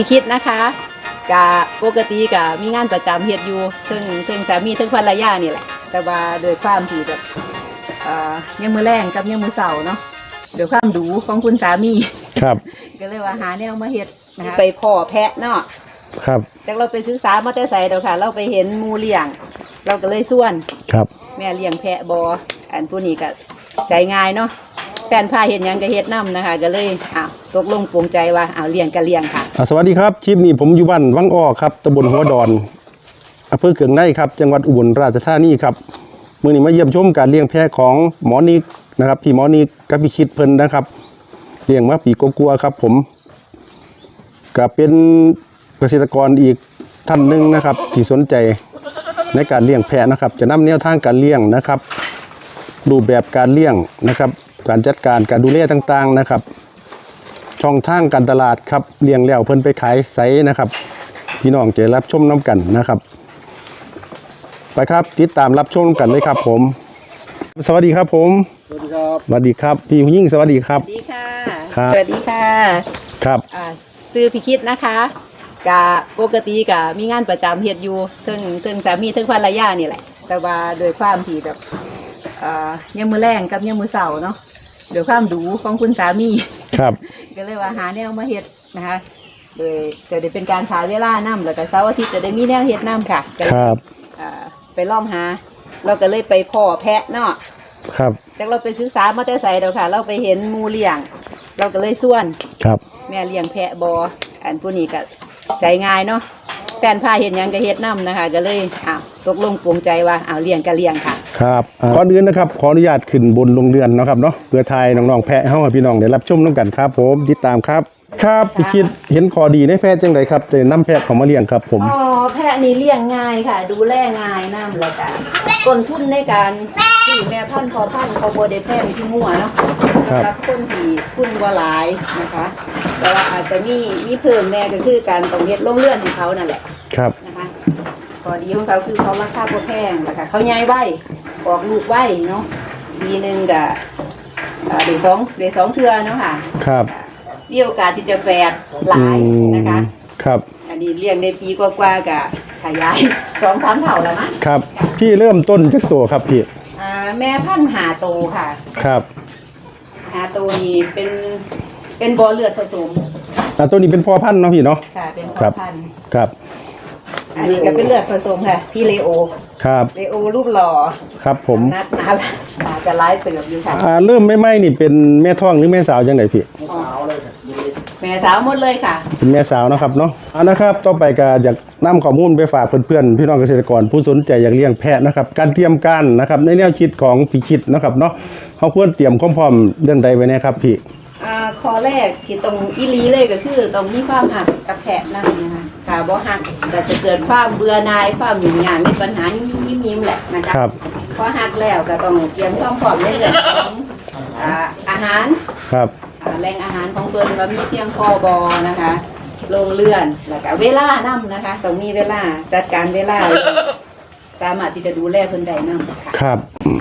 พี่คิดนะคะกะปกติกะมีงานประจำเฮ็ดอยู่ซึ่งซึ่งสามีซึ่งภรรยานี่แหละ แต่ว่าโดยความที่แบบเอ่อยังมือแรงกับยังมือเสาเนาะโดยความดูของคุณสามี ครับ ก็เลยว่าหาแนวมาเฮ็ดนะคะไปพ่อแพะเนาะครับจากเราไปศึกษามาแต่ไสเดอกค่ะ เราไปเห็นหมูเลี้ยง เราก็เลยส่วน ครับ แม่เลี้ยงแพะบออันผู้นี้ก็ใจง่ายเนาะ แฟนพาเห็นยังก็เฮ็ดนํนะคะ ก็เลยอ้าวตกลงปรงใจว่าอ้าวเลี้ยงก็เลี้ยงค่ะ อ่าสวัสดีครับคลิปนี้ผมอยู่บ้านวังอ้อครับตำบลหัวดอนอำเภอเกืองในครับ จังหวัดอุบลราชธานีครับมื่อนี้มาเยี่ยมชมการเลี้ยงแพะของหมอนิกนะครับที่หมอนิกกับพิชิตเพิ่นนะครับเลี้ยงมาปีกกลัวาๆครับ ผมก็เป็นเกษตรกรอีกท่านหนึ่งนะครับ ที่สนใจในการเลี้ยงแพะนะครับ จะนำแนวทางการเลี้ยงนะครับ รูปแบบการเลี้ยงนะครับ การจัดการการดูแลต่างๆนะครับ ช่องทางการตลาดครับเลี้ยงแล้วเพิ่นไปขายไซนะครับพี่น้องจะรับชมน้ำกันนะครับ ไปครับติดตามรับชมกันเลยครับผม สวัสดีครับผมสวัสดีครับสวัสดีครับพี่ผู้หญิงสวัสดีครับ สวัสดีค่ะครับสวัสดีค่ะครับอ่าซื้อพี่คิดนะคะกะปกติกะมีงานประจำเฮ็ดอยู่ซึ่งซึ่งสามีซึ่งภรรยานี่แหละ แต่ว่าโดยความที่แบบเอ่อยังมือแรงกับยังมือเสาเนาะ โดยความดูของคุณสามี ครับ ก็เลยว่าหาแนวมาเฮ็ดนะคะโดยจะได้เป็นการขายเวลานํแล้วก็เสาร์อาทิตย์จะได้มีแนวเฮ็ดนํค่ะก็เลยครับ อ่าไปล่องหาเราก็เลยไปพ่อแพะเนาะครับจากเราไปศึกษามาแต่ไสเดอกค่ะ เราไปเห็นหมูเลี้ยง เราก็เลยส่วน ครับ แม่เลี้ยงแพะบออันผู้นี้ก็ใจง่ายเนาะ แฟนพาเห็นยังก็เฮ็ดน้ำนะคะ ก็เลยอ้าวตกลงปลงใจว่าอ้าวเลี้ยงก็เลี้ยงค่ะ ครับก่อนอื่นนะครับ ขออนุญาตขึ้นบนลงเรือนนะครับเนาะเพื่อทายน้องๆแพะเฮาให้พี่น้องได้รับชมน้ำกันครับ ผมติดตามครับ ครับพี่คิดเห็นขอดีในแพะจังไดครับจะนำแพะเของมาเลี้ยงครับ ผม อ๋อแพะนี่เลี้ยงง่ายค่ะ ดูแลง่ายน้ำแล้วก็ต้นทุนในการซื้อแม่พันธุ์พอพันธุ์เขาบ่ได้แพงที่มั่วเนาะครับ สำหรับคนที่ทุนบ่หลายนะคะ แต่ว่าอาจจะมีมีเพิ่มแน่ก็คือการต้องเฮ็ดโรงเรือนของเขานั่นแหละครับนะคะข้อดีของเขาคือเขาราคาบ่แพงนะคะเขาใหญ่ไว้ออกลูกไว้เนาะปีหนึงก็เอ่อได้สองได้สองเทื่อเนาะค่ะ ครับ มีโอกาสที่จะแฝดหลายนะคะ ครับ อันนี้เลี้ยงในปีกว่าๆกับขยายสองสามเท่าแล้วมั้งครับพี่เริ่มต้นจากตัวครับพี่อ่าแม่พันธุ์หาโตค่ะ ครับหาโตนี่เป็นเป็นบ่อเลือดผสมอ่าตัวนี้เป็นพ่อพันธุ์เนาะพี่เนาะค่ะ เป็นพ่ครัอบพันธุ์ครับ อันนี้ก็เป็นเลือดผสมค่ะ พี่เลโอครับเลโอรูปหล่อครับ ผมนัดนาอาจจะไล่เติบอยู่ค่ะอ่าเริ่มไม่ไหมนี่เป็นแม่ท้องหรือแม่สาวจังไดพี่ไม่สาวเลยครับ แม่สาวหมดเลยค่ะ เป็นแม่สาวเนาะครับเนาะเอานะครับต่อไปก็อยากนำข้อมูลไปฝากเพื่อนๆพี่น้องเกษตรกรผู้สนใจอยากเลี้ยงแพะนะครับ การเตรียมการนะครับในแนวคิดของพี่คิดนะครับเนาะเขาควรเตรียมความพร้อมเรื่องใดไว้แนะครับพี่ อ่าข้อแรกที่ตรงอีหลีเลยก็คือต้องมีความหักกับแพะนั่นนะคะค่ะบ่หักแต่จะเกิดความเบื่อหน่ายความหยุ่งยากมีปัญหายิ้มยิ้มยิ้มๆๆแหละนะคะครับ พอหักแล้วก็ต้องเตรียมความพร้อมในเรื่องของอ่าอาหาร ครับอ่า แหล่งอาหารของเพิ่นว่ามีเพียงพอบอนะคะโรงเรือนแล้วก็เวลานํนะคะต้องมีเวลาจัดการเวลา สามารถที่จะดูแลเพิ่นได้นํค่ะครับอืม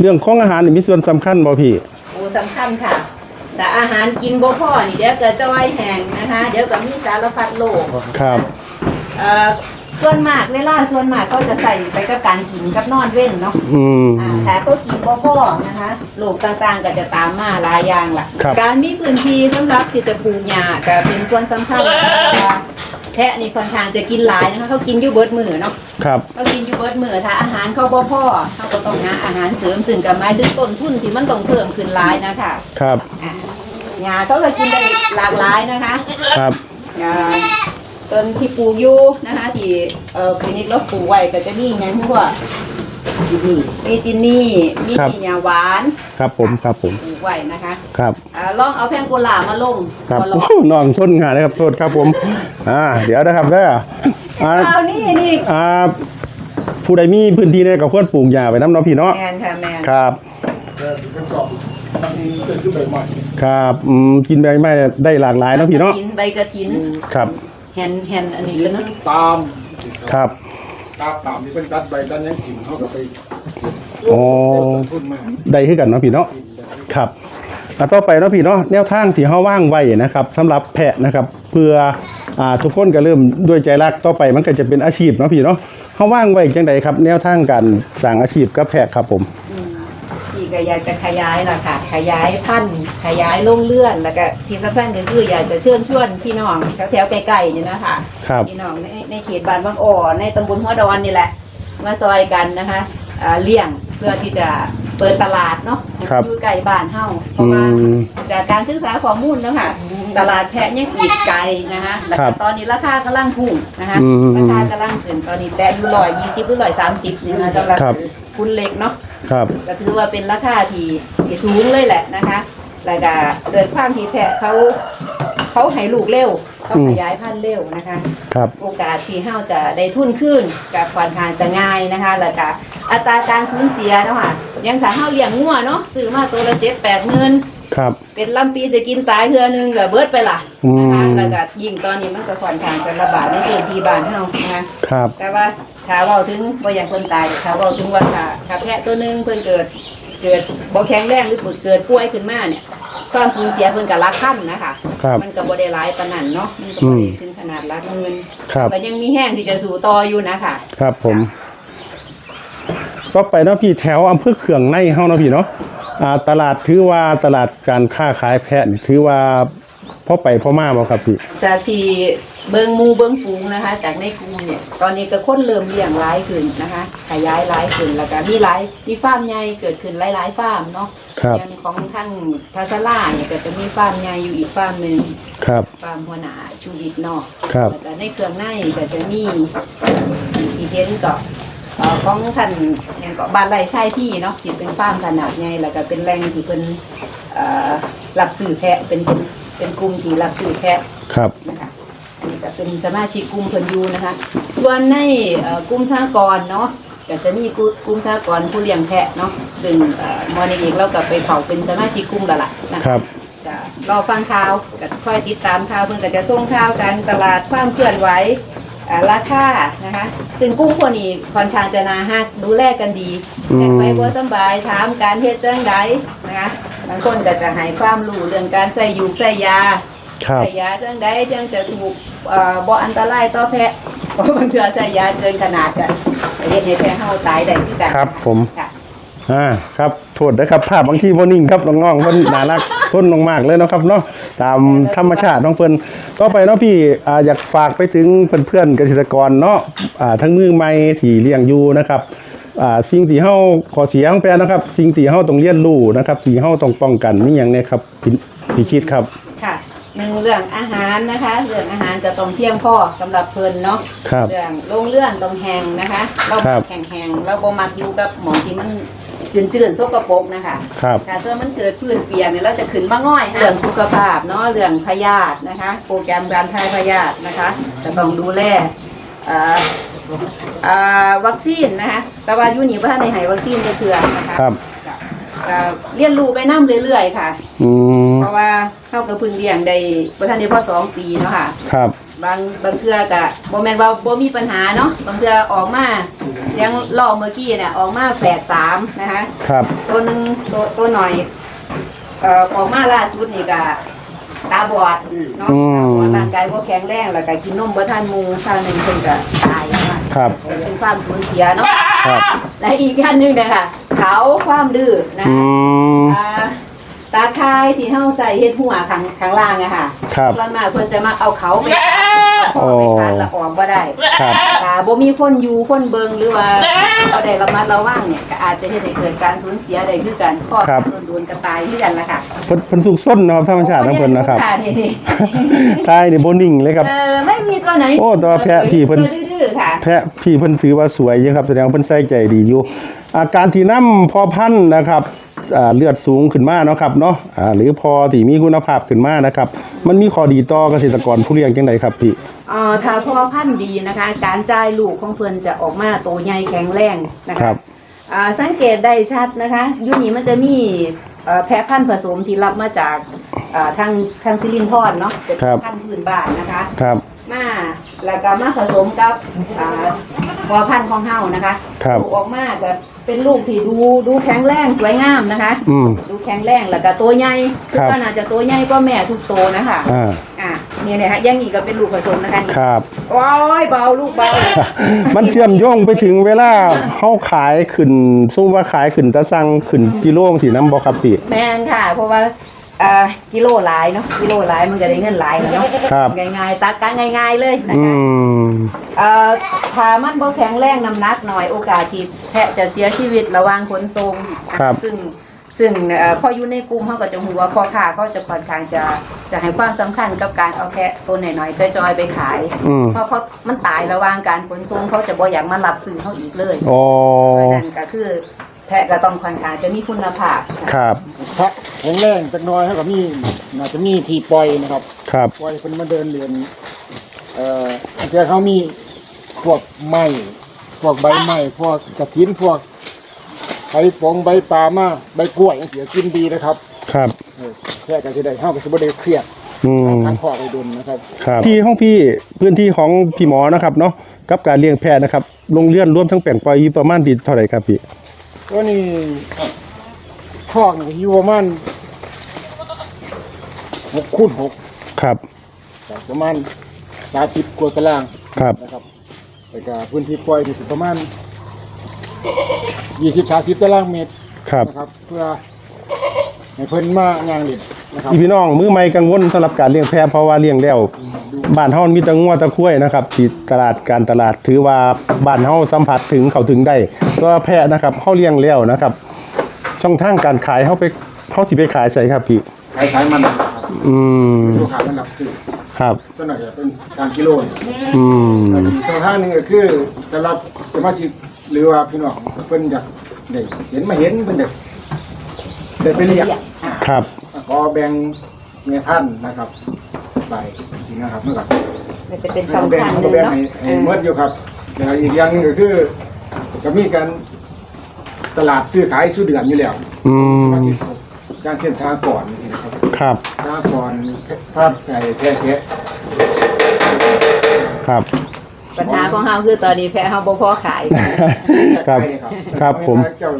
เรื่องของอาหารนี่มีส่วนสำคัญบ่พี่ โอ้สำคัญค่ะ แต่อาหารกินบ่พอนี่เดี๋ยวก็จ้อยแห้งนะคะ เดี๋ยวก็มีสารพัดโรค ครับ เอ่อ ส่วนมากเวลาส่วนมากเขาจะใส่ไปกับการกินกับนอนเว้นเนาะอืม อ่าแต่ก็กินบ่พอนะคะโรคต่างๆก็จะตามมาหลายอย่างล่ะ ครับ การมีพื้นที่สำหรับที่จะปลูกหญ้าก็เป็นส่วนสำคัญนะคะแพะนี่ค่อนข้างจะกินหลายนะคะเขากินอยู่เบิดมือเนาะ ครับเขากินอยู่เบิดมือถ้าอาหารเขาบ่พอเขาก็ต้องหาอาหารเสริมซึ่งกับไม้ถึงต้นทุนที่มันต้องเพิ่มขึ้นหลายนะคะครับ อ่าหญ้าเขาก็กินได้หลากหลายนะคะครับ อ่า ต้นที่ปลูกอยู่นะคะที่เอ่อคลินิกเราปลูกไว้ก็จะมีอย่างพวกมีจินนี่มีครับหญ้าหวานครับผมครับผมปลูกไว้นะคะครับ อ่าลองเอาแพงโกลามาลงครับก็ลโอ้องโหน้องส้นงานนะครับโทษครับผมอ่าเดี๋ยวนะครับเด้ออ่าเอานี่นี่อ่าผู้ใดมีพื้นที่เนี่ยก็ควรปลูกหญ้าไว้น้ำเนาะพี่เนาะแมนค่ะแมนครับเริ่มทดสอบทำนี้เกิดขึ้นใหม่ครับอืมกินใบไม้ได้หลากหลายเนาะพี่เนาะกินใบกระถินครับ แฮนแฮนอันๆนี้กิก็นนะตามครับ ตามตามที่เป็นกัดใบด้านยังกินเขาก็ไปอ๋อทุนมากได้คือกันเนาะพี่เนาะกินได้ครับอะต่อไปเนาะพี่เนาะแนวทางที่เฮาว่างไว้นะครับสำหรับแพะนะครับ เพื่ออ่าทุกคนก็เริ่มด้วยใจรักต่อไปมันก็จะเป็นอาชีพเนาะพี่เนาะเฮาว่างไว้จังใดครับ แนวทางการสร้างอาชีพกับแพะครับผม อืมพี่ ก็อยากจะขยายล่ะค่ะ ขยายพันธุ์ขยายโรงเลื่อน แล้วก็ที่สำคัญก็คืออยากจะเชิญชวนพี่น้องแถวๆใกล้ๆนี่นะคะครับพี่น้องในในเขตบ้านบางอ่อในตำบลหัวดอนนี่แหละ มาซอยกันนะคะอ่าเลี้ยงเพื่อที่จะเปิดตลาดเนาะครับอยู่ใกล้บ้านเฮาเพอืราะว่ามจากการศึกษาข้อมูลเนาะคะตลาดแพะยังอีกไกลนะคะแล้วครัก็บตอนนี้ราคากำลังพุ่งนะคะอืมราคากำลังขึ้นตอนนี้แต่อยู่ร้อยยี่สิบหรือร้อยสามสิบนี่นะสำหรับครับ คุณเล็กเนาะ ครับ ก็ถือว่าเป็นราคาที่ที่สูงเลยแหละนะคะแล้วก็โดยความที่แพะเขา เขาให้ลูกเร็วเขาอืมขยายพันธุ์เร็วนะคะ ครับ โอกาสที่เฮาจะได้ทุนขึ้นกับค่อนข้างจะง่ายนะคะ แล้วก็อัตราการสูญเสียเนาะค่ะอยังถ้าเฮาเลี้ยงงัวเนาะซื้อมาตัวละเจ็ดแปดหมื่นครับ เป็นลำปีจะกินตายเทื่อนึงก็เบิดไปล่ะอืม นะคะแล้วก็ยิ่งตอนนี้มันก็ค่อนข้างจะระบาดในพื้นที่บ้านเฮานะคะ ครับ แต่ว่าถ้าเว้าถึงบ่อย่างเพิ่นตายถ้าเว้าถึงว่าถ้าถ้าแพะตัวหนึงเพิ่นเกิด เกิดบ่แข็งแรงหรือเกิดป่วยขึ้นมาเนี่ย ความสูญเสียเพิ่นก็หลักพันนะคะครับมันก็บ่ได้หลายปานนั้นเนาะมันก็บ่ได้ถึงขนาดหลักหมื่นครับ ก็ยังมีแห้งที่จะสู่ต่ออยู่นะคะครับผม ก็ไปเนาะพี่แถวอำเภอเขื่องในเฮาเนาะพี่เนาะอ่าตลาดถือว่าตลาดการค้าขายแพะนี่ถือว่า พอไปพอมาบ่ครับพี่ จากที่เบิงหมูเบิงฟูงนะคะ จากในกรุงเนี่ยตอนนี้ก็คนเริ่มเลี้ยงร้ายขึ้นนะคะขยายร้ายขึ้นแล้วก็มีหลายมีฟาร์มใหญ่เกิดขึ้นหลายๆฟาร์มเนาะครับ อย่างของท่านทัศลาเนี่ยก็จะมีฟาร์มใหญ่อยู่อีกฟาร์มหนึ่งครับ ฟาร์มหัวหน้าชูดิตเนาะครับ แล้วก็ในเครื่องในก็จะมีอีเทนก็เอ่อของท่านอย่างก็บ้านไร่ชายพี่เนาะที่เป็นฟาร์มขนาดใหญ่แล้วก็เป็นแหล่งที่เป็นเอ่อรับสื่อแพะเป็นเป็น เป็นกลุ่มที่รับสื่อแพะครับ นะคะอันนี้ก็เป็นสมาชิกกลุ่มเพิ่นอยู่นะคะส่วนในเอ่อกลุ่มสหกรณ์เนาะก็จะมีกลุ่มกลุ่มสหกรณ์ผู้เลี้ยงแพะเนาะซึ่งเอ่อมอนี่เองเราก็ไปเขาเป็นสมาชิกกลุ่มแล้วล่ะนะะ ครับจะรอฟังข่าวก็ค่อยติดตามข่าวเพื่อนก็จะส่งข่าวการตลาดความเคลื่อนไหวอ่า ราคานะคะ ซึ่งกุ้งพวกนี้ค่อนข้างจะนาฮักดูแลกันดีอืมแจ้งไปบ่สำบายถามการเฮ็ดจังไดนะคะบางคนก็จะให้ความรู้เรื่องการใส่ยูกใส่ยา ครับ ใส่ยาจังไดจังจะถูกเอ่อบ่อันตรายต่อแพะเพราะบางเทื่อใส่ยาเกินขนาดก็เฮ็ดให้แพะเฮาตายได้คือกันครับผม ค่ะ อ่าครับโทษนะครับภาพบางที่บ่นิ่งครับน้องๆเพิ่นน่ารักส้นลงมากเลยเนาะครับเนาะตามธรรมชาติน้องเพิ่นต่อไปเนาะพี่อ่าอยากฝากไปถึงเพื่อนๆเกษตรกรเนาะอ่าทั้งมือใหม่ที่เลี้ยงอยู่นะครับอ่าสิ่งที่เฮาขอเสียของแปรนะครับ สิ่งที่เฮาต้องเรียนรู้นะครับสิ่งที่เฮาต้องป้องกันมีหยังเนี่ยครับพี่พี่คิดครับค่ะหนึ่งเรื่องอาหารนะคะ เรื่องอาหารจะต้องเพียงพอสำหรับเพิ่นเนาะครับเรื่องโรงเลื่อนต้องแห้งนะคะ เราครับแห้งแห้งๆเราบ่มักอยู่กับหมองที่มัน จืดๆสกปรกนะคะครับถ้าเจอมันเกิดพื้นเปียกเนี่ยเราจะขึ้นมาง่อยนะเรื่องสุขภาพเนาะเรื่องพยาธินะคะ โปรแกรมการทายพยาธินะคะจะต้องดูแลเอ่อเอ่อวัคซีนนะคะแต่ว่าอยู่นี่บ่ทันได้ให้วัคซีนจะเถื่อนะคะครับก็เรียนรู้ไปนํเรื่อยๆค่ะอืมเพราะว่าเขาก็เพึ่งเลี้ยงได้บ่ทันได้พอสองปีเนาะค่ะ ครับ บางบางเทื่อก็บ่แม่นว่าบ่มีปัญหาเนาะบางเทื่อออกมาเลี้ยงล่อเมื่อกี้เนี่ยออกมาแฝดสามนะคะครับ ตัวหนึงตัวตัวหน่อยเอ่อออกมาล่าสุดนี่ก็ตาบอดเนาะอืม ตาบอดร่างกายบ่แข็งแรงแล้วก็กินนมบ่ทันหมู่ข้างหนึงเพิ่นก็ตายนะคะครับเป็นความสูญเสียเนาะครับและอีกอันหนึงเด้อค่ะเขาความดื้อนะอืคะ ม อ่าตาคายที่เฮาใส่เฮ็ดหัวข้างข้างล่างอะค่ะครับ ส่วนมากเพิ่นจะมาเอาเขาไปเอา พ่อไปคันละออกบ่ได้ครับ ถ้าบ่มีคนอยู่คนเบิ่งหรือว่าบ่ได้ระมัดระวังเนี่ยก็อาจจะเฮ็ดให้เกิดการสูญเสียได้คือกันข้อครับ โดนๆกระตายคือกันล่ะค่ะเพิ่นเพิ่นสุกส้นนะครับธรรมชาติของเพิ่นนะครับนี่นี่ทายนี่บ่นิ่งเลยครับ เออไม่มีตัวไหนโอ้แต่ว่าแพะที่เพิ่น ตัวดื้อๆค่ะ แพะพี่เพิ่นถือว่าสวยอยู่ครับแสดงว่าเพิ่นใส่ใจดีอยู่ อาการที่น้ำพอพันธุ์นะครับอ่า เลือดสูงขึ้นมาเนาะครับเนาะอ่าหรือพอที่มีคุณภาพขึ้นมานะครับ มันมีข้อดีต่อเกษตรกรผู้เลี้ยงจังไดครับพี่เอ่อถ้าพ่อพันธุ์ดีนะคะ การจ่ายลูกของเพิ่นจะออกมาโตใหญ่แข็งแรงนะครัคะบอ่าสังเกตได้ชัดนะคะยุคนี้มันจะมีเอ่อแพะพันธุ์ผสมที่รับมาจากอ่าทางทางซิลินทอนเนาะจะเป็ครันบพันธุ์พื้นบ้านนะคะครับ มาแล้วก็มาผสมกับอ่าพอพันธุ์ของเฮานะคะครับ ลูกออกมาก็เป็นลูกที่ดูดูแข็งแรงสวยงามนะคะ อืม ดูแข็งแรงแล้วก็ตัวใหญ่ครับ ก็น่าจะตัวใหญ่กว่าแม่ทุกตัวนะคะอ่าอะนี่เลยฮะอยังนี้ก็เป็นลูกผสมนะคะนี่ครับ โอ้ยเบาลูกเบา มันเชื่อมโยงไปถึงเวลาเฮาขายขึ้นสู้ว่าขายขึ้นตะสั่งขึ้นกิโลสิน้ำบ่ครับพี่ แม่นค่ะ เพราะว่า อ่ากิโลหลายเนาะกิโลหลายมันก็ได้เงินหลายแล้วเนาะครับ ง่ายๆตักกันง่าย ๆเลยนะอืคะม เอ่อถ้ามันบ่แข็งแรงน้ำหนักหน่อยโอกาสที่แพะจะเสียชีวิตระหว่างขนส่งครับ ซึ่งซึ่งเอ่อพออยู่ในกลุ่มเขาก็จะรู้ว่าพ่อค้าเขาจะค่อนข้างจะจะให้ความสำคัญกับการเอาแพะตัวหน่อยๆจอยๆไปขาย อืมเพราะเขามันตายระหว่างการขนส่งเขาจะบ่อยากมารับซื้อเขาอีกเลยอ๋อเพราะฉะนั้นก็คือ แพะก็ต้องค่อนข้างจะมีคุณภาพนะครับ พระแข็งแรงจักหน้อยเท่ากับมีน่าจะมีที่ปล่อยนะครับ ครับ ปล่อยคนมาเดินเรียนเอ่อแต่เขามีพวกไม้พวกใบไม้พวกกระถินพวกใบปองใบปลามาใบกล้วยเสียกินดีนะครับครับ เออแค่ก็จะได้เฮาก็สิบ่ได้เครียดอืม ทางข้อไปดุลนะครับ ครับที่ห้องพี่พื้นที่ของพี่หมอนะครับเนาะกับการเลี้ยงแพะนะครับโรงเรือนรวมทั้งแปลงปล่อยอยู่ประมาณที่เท่าไหร่ครับพี่ ก็นี่คอกนี่อยู่ประมาณหกคูณหกครับ ประมาณสามสิบกว่าตารางครับนะครับแล้วก็พื้นที่ปล่อยที่สิประมาณยี่สิบสามสิบตารางเมตรครับนะครับ เพื่อให้เพิ่นมางานเล่นนะครับอีพี่น้องมือใหม่กังวลสำหรับการเลี้ยงแพะเพราะว่าเลี้ยงแล้วบ้านเฮามีแต่งัวแตะคุ้ยนะครับที่ตลาดการตลาดถือว่าบ้านเฮาสัมผัสถึงเข้าถึงได้ ตัวแพะนะครับเฮาเลี้ยงแล้วนะครับ ช่องทางการขายเฮาไปเฮาสิไปขายใส่ครับพี่ขายสายมันนะครับอืมลูกค้ามันรับซื้อครับส่วนใหญ่จะเป็นการกิโลนี่อืมแล้วอีกช่องทางหนึงก็คือสำหรับสมาชิกหรือว่าพี่น้องเพิ่นอยากได้เห็นมาเห็นเพิ่นได้ได้ไปเรียกครับขอแบ่งเงินท่านนะครับไปจริงนะครับเมื่อก่อนมันจะเป็นช่องแบ่งทางหก็นึงแบ่งเนาะให้ให้หมดอยู่ครับแล้วอีกอย่างหนึงก็คือ จะมีการตลาดซื้อขายซื้อเดือนอยู่แล้วอืมการเช่นสหกรณ์นี่นะครับครับสหกรณ์ภาพไก่แท้แท้ครับ ปัญหาของเฮาคือตอนนี้แพะเฮาบ่พอขาย ครับครับผม เจ้า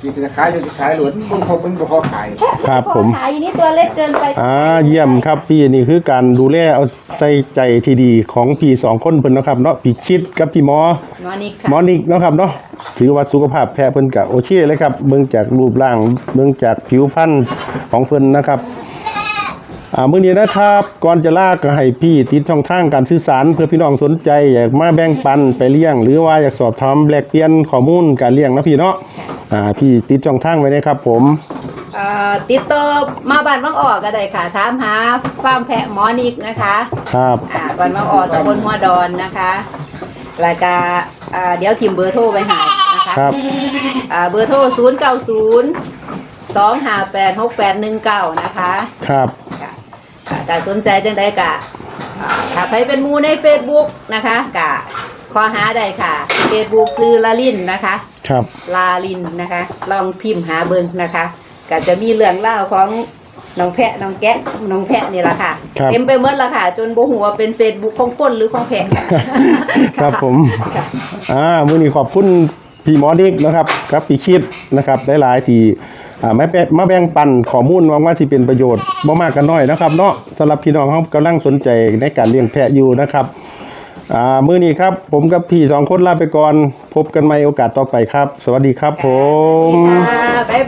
สิจะขายจะขายหลวนมันพอมันบ่พอขายครับผม ขายนี่ตัวเล็กเกินไปอ่าเยี่ยมครับพี่นี่คือการดูแลเอาใส่ใจที่ดีของพี่สองคนเพิ่นเนาะครับเนาะพี่ชิดกับพี่หมอหมอนี่ค่ะหมอนิกเนาะครับเนาะถือว่าสุขภาพแพะเพิ่นก็โอเคเลยครับเบิ่งจากรูปร่างเบิ่งจากผิวพรรณของเพิ่นนะครับ อ่ามื้อนี้นะครับก่อนจะลาก็ให้พี่ติดช่องทางการสื่อสารเพื่อพี่น้องสนใจอยากมาแบ่งปันไปเลี้ยง หรือว่าอยากสอบถามแลกเปลี่ยนข้อมูลการเลี้ยงนะพี่เนาะอ่าพี่ติดช่องทางไว้นะครับ ผม เอ่อติดต่อมาบ้านบางออกก็ได้ค่ะถามหาฟาร์มแพะหมอนิกนะคะครับอ่าบ้านบางออกตำบลหัวดอนนะคะแล้วก็อ่าเดี๋ยวทิมเบอร์โทรไปให้นะคะครับอ่าเบอร์โทร 0 9 0 2 5 8 6 8 1 9 นะคะ ครับ ค่ะค่ะถ้าสนใจจังได้กะอ่าถ้าใครเป็นหมูใน Facebook นะคะกะขอหาได้ค่ะ Facebook คือลาลินนะคะ ครับ ลาลินนะคะ ลองพิมพ์หาเบิงนะคะก็จะมีเรื่องเล่าวของน้องแพะน้องแกะน้องแพะนี่แหละค่ะครับเต็มไปหมดและค่ะ จนโบหัวาเป็นเฟซบุ๊กของคนหรือของแพะครับผม ค่ะอ่ามื้อนี้ขอบคุณพี่หมอนิกนะครับ ครับพี่ชิดนะครับหลายๆที่ อ่ามาแบงมาแบ่งปันข้อมูลหวังว่าสิเป็นประโยชน์บ่มากกันน้อยนะครับเนาะสำหรับพี่น้องเฮากำลังสนใจในการเลี้ยงแพะอยู่นะครับอ่ามื้อนี้ครับ ผมกับพี่สองคนลาไปก่อน พบกันใหม่โอกาสต่อไปครับ สวัสดีครับผม ค่ะบ๊าย